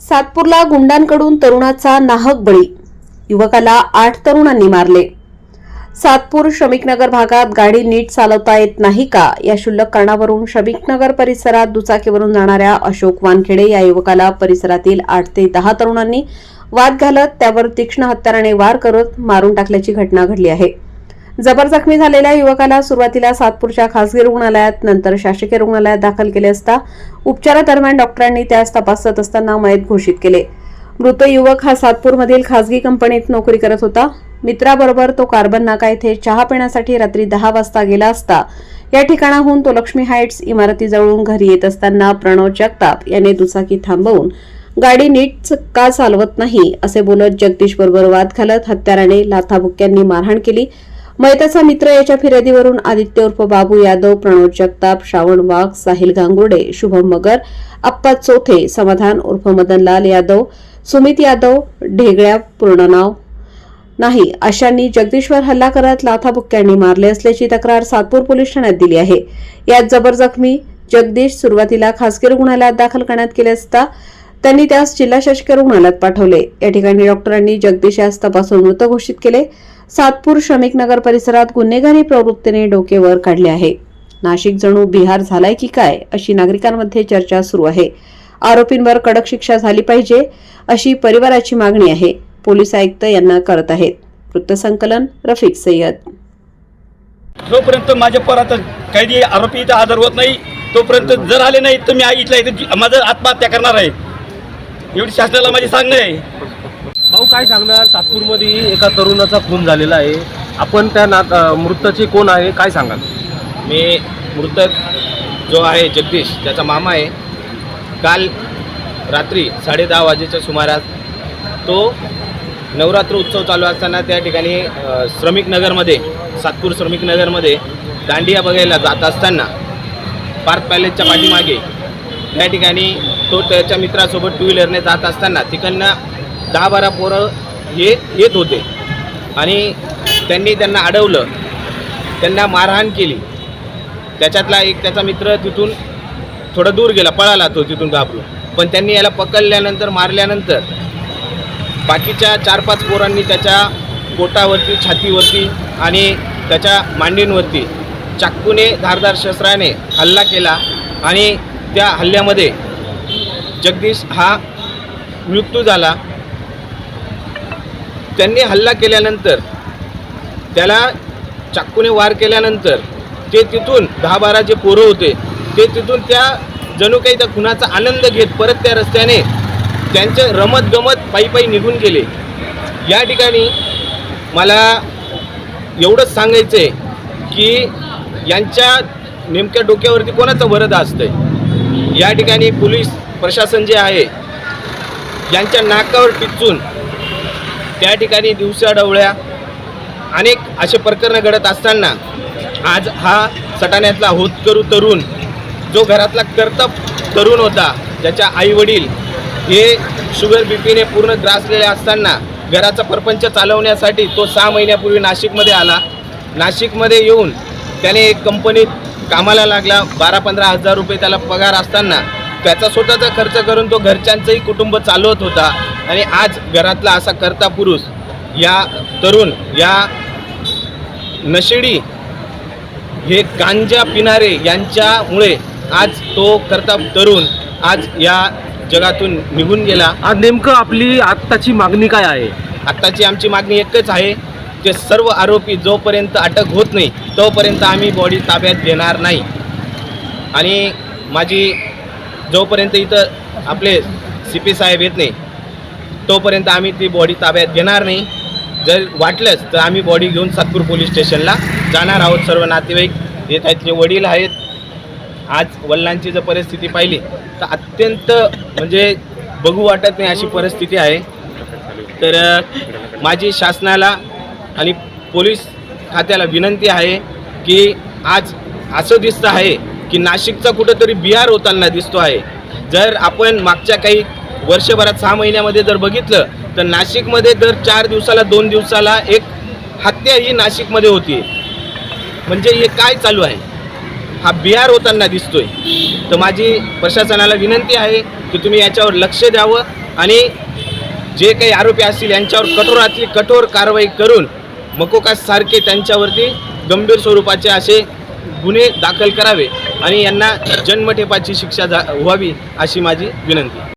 सातपूरला गुंडांकडून तरुणाचा नाहक बळी. युवकाला आठ तरुणांनी मारले. सातपूर श्रमिकनगर भागात गाडी नीट चालवता येत नाही का? या शुल्लक कारणावरून श्रमिकनगर परिसरात दुचाकीवरून जाणाऱ्या अशोक वानखेडे या युवकाला परिसरातील आठ ते दहा तरुणांनी वाद घालत त्यावर तीक्ष्ण हत्याराने वार करत मारून टाकल्याची घटना घडली आहे. जबर जखमी झालेल्या युवकाला सुरुवातीला सातपूरच्या खासगी रुग्णालयात नंतर शासकीय रुग्णालयात दाखल केले असता उपचारादरम्यान डॉक्टरांनी त्यास तपासत असताना मयत घोषित केले. मृत युवक हा सातपूरमधील खासगी कंपनीत नोकरी करत होता. मित्राबरोबर तो कार्बन नाका येथे चहा पिण्यासाठी रात्री दहा वाजता गेला असता. या ठिकाणाहून तो लक्ष्मी हाईट्स इमारतीजवळून घरी येत असताना प्रणव जगताप याने दुचाकी थांबवून गाडी नीट का चालवत नाही असे बोलत जगदीश बरोबर वाद घालत हत्याराने लाथाबुक्क्यांनी मारहाण केली. मैताचा मित्र याच्या फिर्यादीवरून आदित्य उर्फ बाबू यादव प्रणव जगताप श्रावण वाघ साहिल गांगुडे शुभम मगर अप्पा चोथे समाधान उर्फ मदनलाल यादव सुमित यादव ढेगळ्या पूर्ण नाव नाही. अशांनी जगदीशवर हल्ला करत लाथाबुक्क्यांनी मारले असल्याची तक्रार सातपूर पोलीस ठाण्यात दिली आहे. यात जबर जखमी जगदीश सुरुवातीला खासगी रुग्णालयात दाखल करण्यात केले असता त्यांनी त्यास जिल्हा शासकीय रुग्णालयात पाठवले. या ठिकाणी डॉक्टरांनी जगदीश यास तपासून मृत घोषित केले. सातपूर श्रमिक नगर परिसरात गुन्हेगारी प्रवृत्तीने डोके वर काढले आहे. नाशिक जणू बिहार झालाय की काय अशी नागरिकांमध्ये चर्चा सुरू आहे. आरोपींवर कडक शिक्षा झाली पाहिजे अशी परिवाराची मागणी आहे पोलीस आयुक्त यांना करत आहेत. वृत्तसंकलन रफिक सय्यद. जोपर्यंत माझ्या परात कैदी आरोपी इथं होत नाही तोपर्यंत जर आले नाही तर मी इथल्या माझं आत्महत्या करणार आहे. एवढी शासनाला माझी सांगणं आहे. काय सांगणार? सातपूरमध्ये एका तरुणाचा खून झालेला आहे. आपण त्या ना मृताचे कोण आहे काय सांगाल? मी मृतक जो आहे जगदीश त्याचा मामा आहे. काल रात्री साडेदहा वाजेच्या सुमारास तो नवरात्र उत्सव चालू असताना त्या ठिकाणी श्रमिक नगरमध्ये सातपूर श्रमिक नगरमध्ये दांडिया बघायला जात असताना पार्क पॅलेसच्या पाठीमागे त्या ठिकाणी तो त्याच्या मित्रासोबत टू व्हीलरने जात असताना तिकडनं दहा बारा पोरं हे येत होते. आणि त्यांनी त्यांना अडवलं. त्यांना मारहाण केली. त्याच्यातला एक त्याचा मित्र तिथून थोडा दूर गेला पळाला तो तिथून घाबरून. पण त्यांनी याला पकडल्यानंतर मारल्यानंतर बाकीच्या चार पाच पोरांनी त्याच्या पोटावरती छातीवरती आणि त्याच्या मांडींवरती चाकूने धारदार शस्त्राने हल्ला केला आणि त्या हल्ल्यामध्ये जगदीश हा मृत्यू झाला. त्यांनी हल्ला केल्यानंतर त्याला चाकूने वार केल्यानंतर ते तिथून दहा बारा जे पोरं होते ते तिथून त्या जणू काही त्या खुनाचा आनंद घेत परत त्या रस्त्याने त्यांचे रमत गमत पायी पायी निघून गेले. या ठिकाणी मला एवढंच सांगायचं आहे की यांच्या नेमक्या डोक्यावरती कोणाचं वरद असतंय? या ठिकाणी पोलीस प्रशासन जे आहे यांच्या नाकावर टिचून त्या ठिकाणी दिवसाढवळ्या अनेक असे प्रकरणं घडत असताना आज हा सटाण्यातला होतकरू तरुण जो घरातला कर्तब तरुण होता ज्याच्या आईवडील हे शुगर बी पीने पूर्ण ग्रासलेले असताना घराचा परपंच चालवण्यासाठी तो सहा महिन्यापूर्वी नाशिकमध्ये आला. नाशिकमध्ये येऊन त्याने एक कंपनीत कामाला लागला. बारा पंधरा हजार रुपये त्याला पगार असताना त्याचा स्वतःचा खर्च करून तो घरच्यांचंही कुटुंब चालवत होता. आणि आज घरातला असा करता पुरुष या तरुण या नशेडी हे गांजा पिणारे यांच्यामुळे आज तो करता तरुण आज या जगातून निघून गेला. आज नेमकं आपली आत्ताची मागणी काय आहे? आत्ताची आमची मागणी एकच आहे ते सर्व आरोपी जोपर्यंत अटक होत नाही तोपर्यंत आम्ही बॉडी ताब्यात घेणार नाही. आणि माझी जोपर्यंत इथं आपले सी पी साहेब येत नाही तोपर्यंत आम्ही ती बॉडी ताब्यात घेणार नाही. जर वाटलंच तर आम्ही बॉडी घेऊन सातपूर पोलीस स्टेशनला जाणार आहोत. सर्व नातेवाईक जे त्यातले वडील आहेत. आज वडिलांची जर परिस्थिती पाहिली तर अत्यंत म्हणजे बघू वाटत नाही अशी परिस्थिती आहे. तर माझी शासनाला आणि पोलीस खात्याला विनंती आहे की आज असं दिसतं आहे की नाशिकचा कुठंतरी बिहार होताना दिसतो आहे. जर आपण मागच्या काही वर्षभरात सहा महिन्यामध्ये जर बघितलं तर नाशिकमध्ये दर चार दिवसाला दोन दिवसाला एक हत्या ही नाशिकमध्ये होती म्हणजे हे काय चालू आहे? हा बिहार होताना दिसतोय. तर माझी प्रशासनाला विनंती आहे की तुम्ही याच्यावर लक्ष द्यावं आणि जे काही आरोपी असतील यांच्यावर कठोरातली कठोर कारवाई करून मकोकासारखे त्यांच्यावरती गंभीर स्वरूपाचे असे गुन्हे दाखल करावे आणि यांना जन्मठेपाची शिक्षा जा व्हावी अशी माझी विनंती.